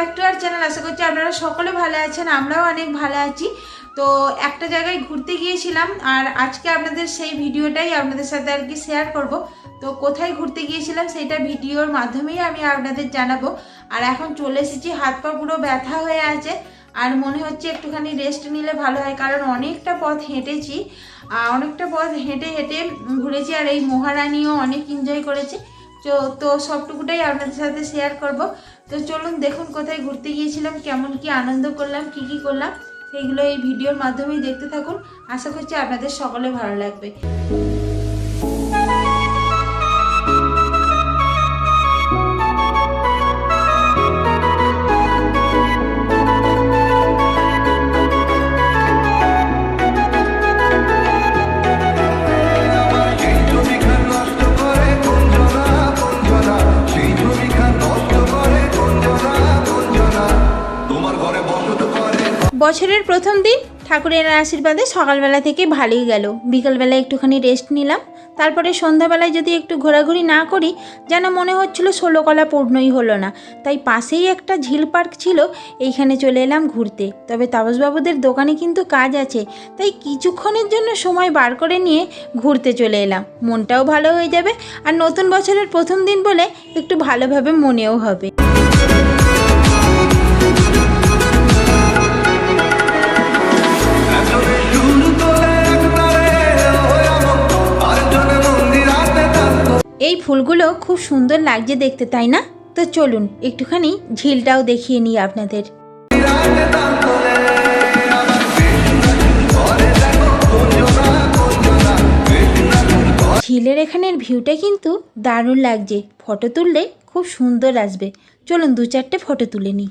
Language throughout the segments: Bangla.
ব্যাক টু আর চ্যানেল আশা করছি আপনারা সকলে ভালো আছেন, আমরাও অনেক ভালো আছি। তো একটা জায়গায় ঘুরতে গিয়েছিলাম, আর আজকে আপনাদের সেই ভিডিওটাই আপনাদের সাথে আর কি শেয়ার করব। তো কোথায় ঘুরতে গিয়েছিলাম সেটা ভিডিওর মাধ্যমেই আমি আপনাদের জানাব। আর এখন চলে এসেছি, হাত পা পুরো ব্যথা হয়ে আছে, আর মনে হচ্ছে একটুখানি রেস্ট নিলে ভালো হয়, কারণ অনেকটা পথ হেঁটেছি। অনেকটা পথ হেঁটে হেঁটে ঘুরেছি, আর এই মহারানীও অনেক এনজয় করেছে। তো তো সবটুকুটাই আপনাদের সাথে শেয়ার করব। তো চলুন দেখুন কোথায় ঘুরতে গিয়েছিলাম, কেমন কি আনন্দ করলাম, কি কি করলাম, সেইগুলো এই ভিডিওর মাধ্যমেই দেখতে থাকুন। আশা করছি আপনাদের সকলে ভালো লাগবে। বছরের প্রথম দিন ঠাকুরের আশীর্বাদে সকালবেলা থেকে ভালোই গেল। বিকালবেলা একটুখানি রেস্ট নিলাম। তারপরে সন্ধ্যাবেলায় যদি একটু ঘোরাঘুরি না করি, যেন মনে হচ্ছিল ষোলোকলা পূর্ণই হলো না। তাই পাশেই একটা ঝিল পার্ক ছিল, এইখানে চলে এলাম ঘুরতে। তবে তাপসবাবুদের দোকানে কিন্তু কাজ আছে, তাই কিছুক্ষণের জন্য সময় বার করে নিয়ে ঘুরতে চলে এলাম। মনটাও ভালো হয়ে যাবে, আর নতুন বছরের প্রথম দিন বলে একটু ভালোভাবে মনেও হবে। ফুলগুলো খুব সুন্দর লাগছে দেখতে, তাই না? তো চলুন, একটুখানি ঝিলটাও দেখিয়ে নিই আপনাদের। ঝিলের এখানের ভিউটা কিন্তু দারুণ লাগছে। ফটো তুললে খুব সুন্দর আসবে। চলুন দু চারটে ফটো তুলে নিই।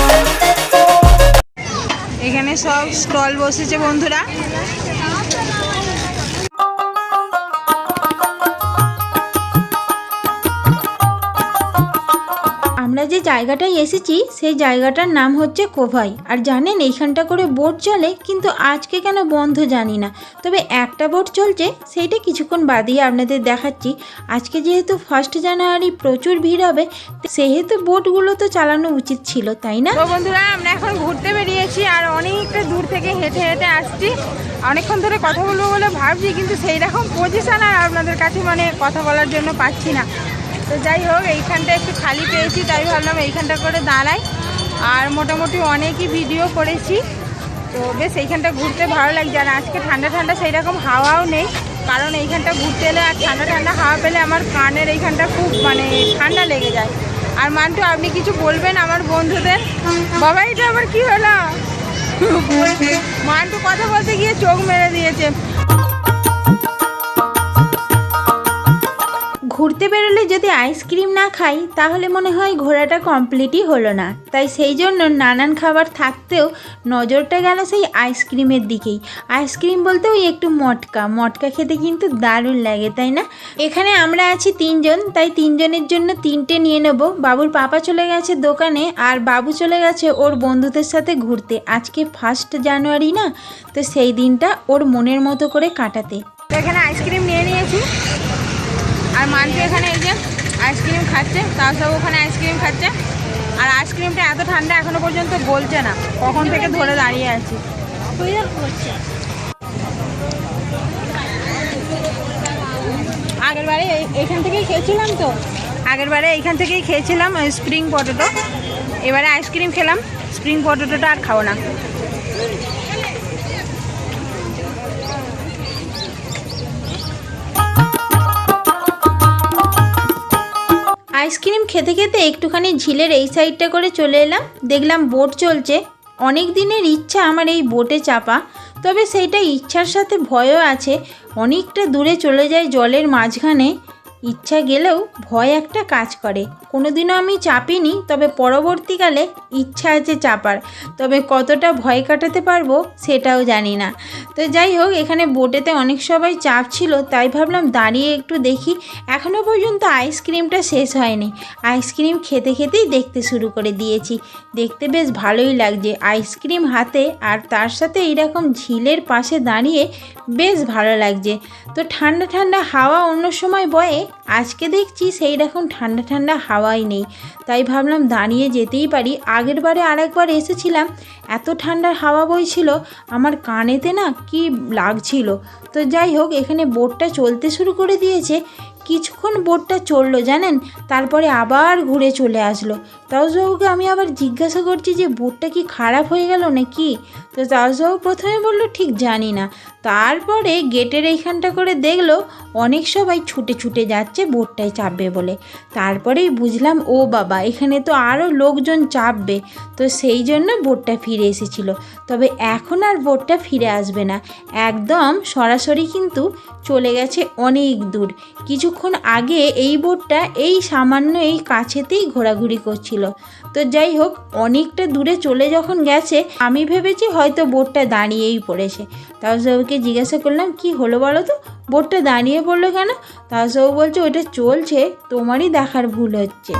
এখানে সব স্টল বসেছে বন্ধুরা। আমরা যে জায়গাটায় এসেছি, সেই জায়গাটার নাম হচ্ছে কোভাই। আর জানেন, এইখানটা করে বোট চলে, কিন্তু আজকে কেন বন্ধ জানি না। তবে একটা বোট চলছে, সেইটা কিছুক্ষণ বাদেই আপনাদের দেখাচ্ছি। আজকে যেহেতু ফার্স্ট জানুয়ারি প্রচুর ভিড় হবে, সেহেতু বোটগুলো তো চালানো উচিত ছিল, তাই না? বন্ধুরা, আমরা এখন ঘুরতে বেরিয়েছি, আর অনেকটা দূর থেকে হেঁটে হেঁটে আসছি। অনেকক্ষণ ধরে কথা বলব বলে ভাবছি, কিন্তু সেই রকম পজিশন আর আপনাদের কাছে মানে কথা বলার জন্য পাচ্ছি না। তো যাই হোক, এইখানটা একটু খালি পেয়েছি, তাই ভাবলাম এইখানটা করে দাঁড়াই। আর মোটামুটি অনেকই ভিডিও করেছি। তো বেশ, এইখানটা ঘুরতে ভালো লাগছে। আর আজকে ঠান্ডা ঠান্ডা সেই রকম হাওয়াও নেই, কারণ এইখানটা ঘুরতে এলে আর ঠান্ডা ঠান্ডা হাওয়া পেলে আমার কানের এইখানটা খুব মানে ঠান্ডা লেগে যায়। আর মান্টু, আপনি কিছু বলবেন আমার বন্ধুদের? বাবা এটা আবার কি হলো? মান্টু কথা বলতে গিয়ে চোখ মেরে দিয়েছে। ঘুরতে বেরোলে যদি আইসক্রিম না খাই, তাহলে মনে হয় ঘোরাটা কমপ্লিটই হলো না। তাই সেই জন্য নানান খাবার থাকতেও নজরটা গেল সেই আইসক্রিমের দিকেই। আইসক্রিম বলতে ওই একটু মটকা। মটকা খেতে কিন্তু দারুণ লাগে, তাই না? এখানে আমরা আছি তিনজন, তাই তিনজনের জন্য তিনটে নিয়ে নেব। বাবুর পাপা চলে গেছে দোকানে, আর বাবু চলে গেছে ওর বন্ধুদের সাথে ঘুরতে। আজকে ফার্স্ট জানুয়ারি না? তো সেই দিনটা ওর মনের মতো করে কাটাতে। এখানে আইসক্রিম নিয়ে নিয়েছি। আর মান্টু এখানে এই যে আইসক্রিম খাচ্ছে তার সব ওখানে আইসক্রিম খাচ্ছে। আর আইসক্রিমটা এত ঠান্ডা এখনও পর্যন্ত গলছে না, কখন থেকে ধরে দাঁড়িয়ে আছি। আগের বারে এই- এইখান থেকেই খেয়েছিলাম তো। আগের বারে এইখান থেকেই খেয়েছিলাম স্প্রিং পটেটো এবারে আইসক্রিম খেলাম স্প্রিং পটেটোটা আর খাব না। আইসক্রিম খেতে খেতে একটুখানি ঝিলের এই সাইডটা করে চলে এলাম। দেখলাম বোট চলছে। অনেক দিনের ইচ্ছা আমার এই বোটে চাপা। তবে সেইটা ইচ্ছার সাথে ভয়ও আছে। অনেকটা দূরে চলে যায় জলের মাঝখানে। ইচ্ছা গেলেও ভয় একটা কাজ করে। কোনোদিনও আমি চাপিনি, তবে পরবর্তীকালে ইচ্ছা আছে চাপার। তবে কতটা ভয় কাটাতে পারব সেটাও জানি না। তো যাই হোক, এখানে বোটেতে অনেক সবাই চাপ ছিল, তাই ভাবলাম দাঁড়িয়ে একটু দেখি। এখনও পর্যন্ত আইসক্রিমটা শেষ হয়নি। আইসক্রিম খেতে খেতেই দেখতে শুরু করে দিয়েছি। দেখতে বেশ ভালোই লাগছে। আইসক্রিম হাতে আর তার সাথে এইরকম ঝিলের পাশে দাঁড়িয়ে বেশ ভালো লাগছে। তো ঠান্ডা ঠান্ডা হাওয়া অন্য সময় বয়ে আজকে দেখছি সেই রকম ঠান্ডা ঠান্ডা হাওয়াই নেই। তাই ভাবলাম দাঁড়িয়ে যেতেই পারি। আগের বারে আরেকবার এসেছিলাম, এত ঠান্ডার হাওয়া বইছিল, আমার কানেতে না কি লাগছিল। তো যাই হোক, এখানে বোটটা চলতে শুরু করে দিয়েছে। কিছুক্ষণ বোটটা চলল, জানেন? তারপরে আবার ঘুরে চলে আসলো। তাওজবাবুকে আমি আবার জিজ্ঞাসা করছি যে, বোটটা কি খারাপ হয়ে গেল নাকি? তো তাওজবাবু প্রথমে বলল, ঠিক জানি না। তারপরে গেটের এইখানটা করে দেখল, অনেক সবাই ছুটে ছুটে যাচ্ছে বোটটায় চাপবে বলে। তারপরেই বুঝলাম, ও বাবা, এখানে তো আরও লোকজন চাপবে। তো সেই জন্য বোটটা ফিরে এসেছিল। তবে এখন আর বোটটা ফিরে আসবে না। একদম সরাসরি কিন্তু চলে গেছে অনেক দূর। কিছুক্ষণ আগে এই বোটটা এই সামান্য এই কাছেতেই ঘোরাঘুরি করছিল। তো যাই হোক, অনেকটা দূরে চলে যখন গেছে, আমি ভেবেছি হয়তো বোটটা দাঁড়িয়েই পড়েছে। তাওসাবুকে জিজ্ঞাসা করলাম, কি হলো বলো তো? বোটটা দাঁড়িয়ে পড়ল কেন? তাওসাবু বলছে ওটা চলছে, তোমারই দেখার ভুল হচ্ছে।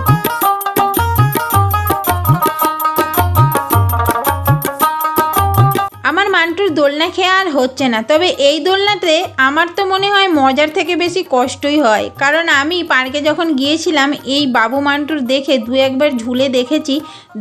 আমার মান্টুর দোলনা খেয়ে আর হচ্ছে না। তবে এই দোলনাতে আমার তো মনে হয় মজার থেকে বেশি কষ্টই হয়। কারণ আমি পার্কে যখন গিয়েছিলাম, এই বাবু মান্টুর দেখে দু একবার ঝুলে দেখেছি,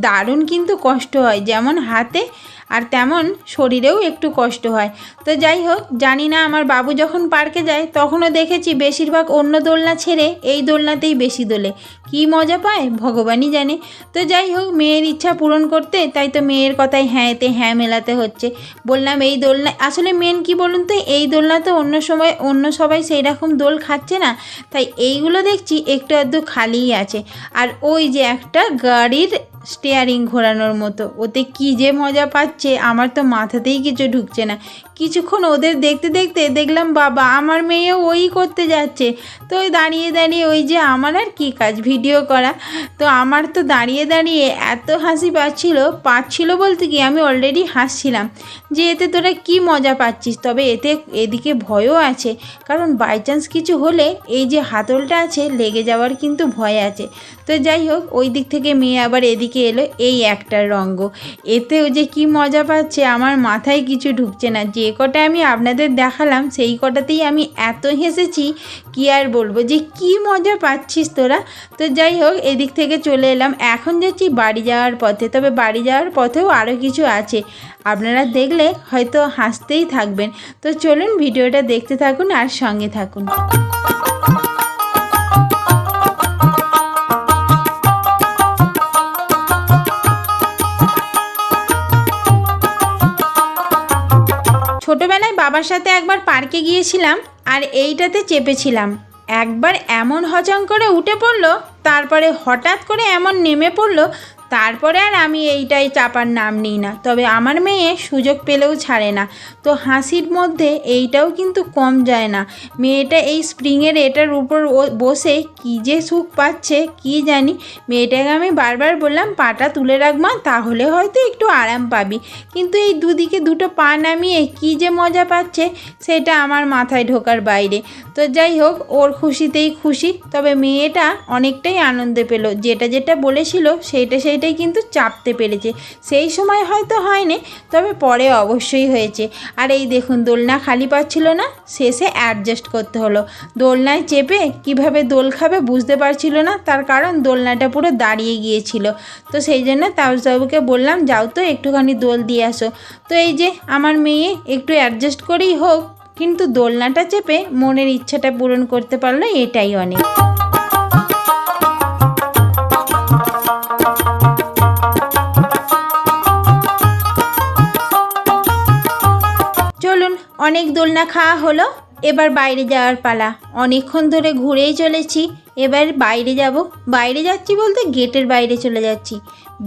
দারুণ কিন্তু কষ্ট হয়। যেমন হাতে আর তেমন শরীরেও একটু কষ্ট হয়। তো যাই হোক জানি না আমার বাবু যখন পার্কে যায়, তখনও দেখেছি বেশিরভাগ অন্য দোলনা ছেড়ে এই দোলনাতেই বেশি দোলে। কী মজা পায়, ভগবানই জানে। তো যাই হোক মেয়ের ইচ্ছা পূরণ করতে, তাই তো মেয়ের কথাই হ্যাঁ এতে হ্যাঁ মেলাতে হচ্ছে। বললাম, এই দোলনা আসলে মেন কি বলুন তো, এই দোলনা তো অন্য সময়, অন্য সবাই সেই রকম দোল খাচ্ছে না। তাই এইগুলো দেখছি একটু আধটু খালিই আছে। আর ওই যে একটা গাড়ির স্টিয়ারিং ঘোরানোর মতো। ওতে কি যে মজা পাচ্ছে আমার তো মাথাতেই কিছু ঢুকছে না। কিছুক্ষণ ওদের দেখতে দেখতে দেখলাম, বাবা, আমার মেয়েও ওই করতে যাচ্ছে। তো ওই দাঁড়িয়ে দাঁড়িয়ে ওই যে আমার আর কী কাজ, ভিডিও করা। তো আমার তো দাঁড়িয়ে দাঁড়িয়ে এত হাসি পাচ্ছিল পাচ্ছিল বলতে কি, আমি অলরেডি হাসছিলাম যে এতে তোরা কি মজা পাচ্ছিস? তবে এতে এদিকে ভয়ও আছে। কারণ বাই চান্স কিছু হলে এই যে হাতলটা আছে, লেগে যাওয়ার কিন্তু ভয় আছে। তো যাই হোক, ওই দিক থেকে মেয়ে আবার এদিকে এলো, এই একটার রঙ্গ। এতেও যে কি মজা পাচ্ছে, আমার মাথায় কিছু ঢুকছে না। যে কটা আমি আপনাদের দেখালাম, সেই কটাতেই আমি এত হেসেছি, কি আর বলব? যে কি মজা পাচ্ছিস তোরা? তো যাই হোক, এদিক থেকে চলে এলাম। এখন যাচ্ছি বাড়ি যাওয়ার পথে। তবে বাড়ি যাওয়ার পথেও আরও কিছু আছে। আপনারা দেখলে হয়তো হাসতেই থাকবেন। তো চলুন ভিডিওটা দেখতে থাকুন আর সঙ্গে থাকুন। বাবার সাথে একবার পার্কে গিয়েছিলাম আর এইটাতে চেপেছিলাম। একবার এমন হজম করে উঠে পড়ল, তারপরে হঠাৎ করে এমন নেমে পড়ল তারপরে আর আমি এইটাই চাপার নাম নিই না। তবে আমার মেয়ে সুযোগ পেলেও ছাড়ে না। তো হাসির মধ্যে এইটাও কিন্তু কম যায় না। মেয়েটা এই স্প্রিংয়ের এটার উপর বসে কী যে সুখ পাচ্ছে, কি জানি। মেয়েটাকে আমি বারবার বললাম, পাটা তুলে রাখমা তাহলে হয়তো একটু আরাম পাবি। কিন্তু এই দুদিকে দুটো পা নামিয়ে কী যে মজা পাচ্ছে, সেটা আমার মাথায় ঢোকার বাইরে। তো যাই হোক, ওর খুশিতেই খুশি। তবে মেয়েটা অনেকটাই আনন্দে পেল। যেটা যেটা বলেছিল, সেইটা সেইটাই কিন্তু চাপতে পেরেছে। সেই সময় হয়তো হয়নি, তবে পরে অবশ্যই হয়েছে। আর এই দেখুন, দোলনা খালি পাচ্ছিল না, শেষে অ্যাডজাস্ট করতে হলো। দোলনায় চেপে কীভাবে দোল খাবে বুঝতে পারছিল না, তার কারণ দোলনাটা পুরো দাঁড়িয়ে গিয়েছিল। তো সেই জন্য তাউসবাবুকে বললাম, যাও তো, একটুখানি দোল দিয়ে আসো। তো এই যে আমার মেয়ে একটু অ্যাডজাস্ট করেই হোক, কিন্তু দোলনাটা চেপে মনের ইচ্ছাটা পূরণ করতে পারল, এটাই অনেক। অনেক দোলনা খাওয়া হলো, এবার বাইরে যাওয়ার পালা। অনেকক্ষণ ধরে ঘুরেই চলেছি, এবার বাইরে যাব। বাইরে যাচ্ছি বলতে গেটের বাইরে চলে যাচ্ছি।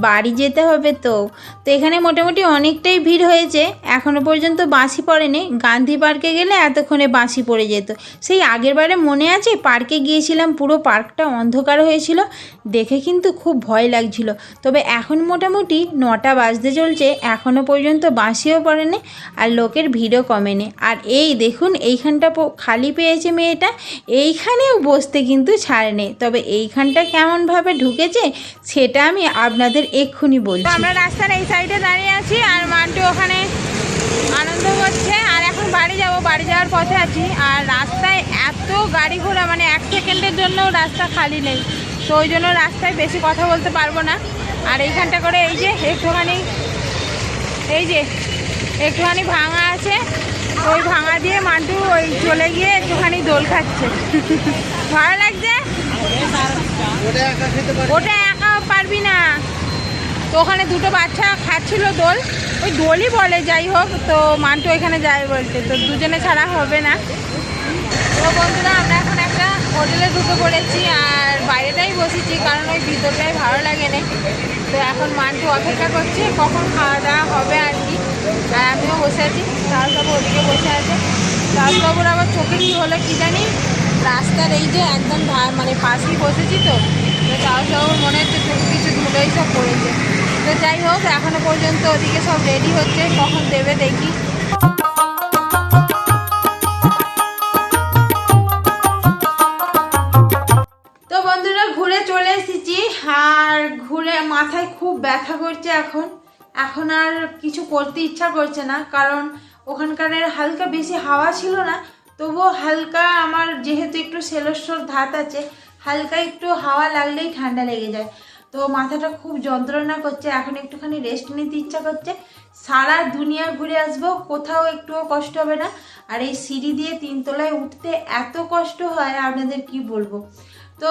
বাড়ি যেতে হবে তো। তো এখানে মোটামুটি অনেকটাই ভিড় হয়েছে। এখনও পর্যন্ত বাঁশি পড়েনি। গান্ধী পার্কে গেলে এতক্ষণে বাঁশি পড়ে যেত। সেই আগের বারে মনে আছে? পার্কে গিয়েছিলাম, পুরো পার্কটা অন্ধকার হয়েছিল। দেখে কিন্তু খুব ভয় লাগছিল। তবে এখন মোটামুটি নটা বাজতে চলছে। এখনও পর্যন্ত বাঁশিও পড়েনি আর লোকের ভিড়ও কমেনি। আর এই দেখুন, এইখানটা খালি পেয়েছে মেয়েটা। এইখানেও বসতে কিন্তু ছাড়েনি। তবে এইখানটা কেমনভাবে ঢুকেছে, সেটা আমি আপনাদের এক্ষুনি তো বলছি। আমরা রাস্তার এই সাইডে দাঁড়িয়ে আছি আর মান্টু ওখানে আনন্দ করছে। আর এখন বাড়ি যাব, বাড়ি যাওয়ার পথে আছি। আর রাস্তায় এত গাড়ি ঘোড়া মানে এক সেকেন্ডের জন্য রাস্তা খালি নেই। তো ওই জন্য রাস্তায় বেশি কথা বলতে পারব না। আর এইখানটা করে এই যে একটুখানি, এই যে একটুখানি ভাঙা আছে। ওই ভাঙা দিয়ে মান্টু ওই চলে গিয়ে একটুখানি দোল খাচ্ছে। ভালো লাগছে? ওটা একা পারবি তো ওখানে দুটো বাচ্চা খাচ্ছিল দোল। ওই দোলই বলে, যাই হোক, তো মান্টু এখানে যায় বলছে তো দুজনে ছাড়া হবে না। তো বন্ধুরা, আমরা এখন একটা হোটেলে ঢুকে পড়েছি আর বাইরেটাই বসেছি, কারণ ওই ভিতরটাই ভালো লাগে না তো এখন মান্টু অপেক্ষা করছে, কখন খাওয়া দাওয়া হবে আর কি। আর আমিও বসে আছি সাহসবাবু ওদিকে বসে আছে। সাহসবাবুর আবার চোখে কী হলো কি জানি? রাস্তার এই যে একদম মানে পাশেই বসেছি তো। তো সাহসবাবুর মনে হচ্ছে কিছু ধুলোই সব পড়েছে তো যাই হোক, এখনও পর্যন্ত ওদিকে সব রেডি হচ্ছে। কখন দেবে দেখি। তো বন্ধুরা, ঘুরে চলে এসেছি। আর ঘুরে মাথায় খুব ব্যথা করছে এখন। এখন আর কিছু করতে ইচ্ছা করছে না, কারণ ওখানকারের হালকা বেশি হাওয়া ছিল না। তবুও হালকা আমার যেহেতু একটু সেলস্বর ধাত আছে, হালকা একটু হাওয়া লাগলেই ঠান্ডা লেগে যায়। তো মাথাটা খুব যন্ত্রণা করছে, এখন একটুখানি রেস্ট নিতে ইচ্ছা করছে। সারা দুনিয়া ঘুরে আসব, কোথাও একটুও কষ্ট হবে না। আর এই সিঁড়ি দিয়ে তিনতলায় উঠতে এত কষ্ট হয়, আপনাদের কি বলব? তো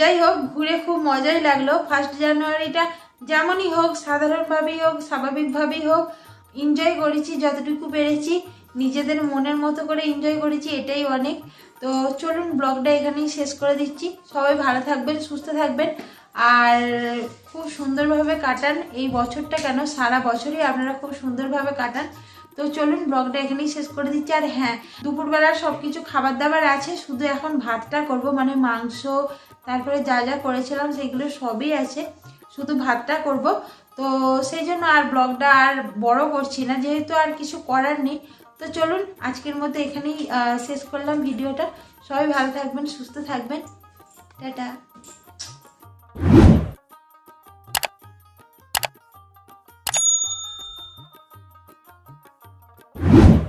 যাই হোক, ঘুরে খুব মজাই লাগল। ফার্স্ট জানুয়ারিটা যেমনই হোক, সাধারণভাবেই হোক, স্বাভাবিকভাবেই হোক এনজয় করেছি যতটুকু পেরেছি। নিজেদের মনের মতো করে এনজয় করেছি, এটাই অনেক। তো চলুন ব্লগটা এখানেই শেষ করে দিচ্ছি। সবাই ভালো থাকবেন, সুস্থ থাকবেন। আর খুব সুন্দরভাবে কাটান। এই বছরটা কেন? সারা বছরই আপনারা খুব সুন্দরভাবে কাটান। তো চলুন, ব্লগটা এখানেই শেষ করে দিচ্ছি। আর হ্যাঁ দুপুরবেলার সব কিছু খাবার দাবার আছে। শুধু এখন ভাতটা করব মানে মাংস, তারপরে যা যা করেছিলাম সেগুলো সবই আছে। শুধু ভাতটা করব। তো সেই জন্য আর ব্লগটা আর বড় করছি না, যেহেতু আর কিছু করার নেই। তো চলুন, আজকের মতো এখানেই শেষ করলাম ভিডিওটা। সবাই ভালো থাকবেন, সুস্থ থাকবেন। টাটা। you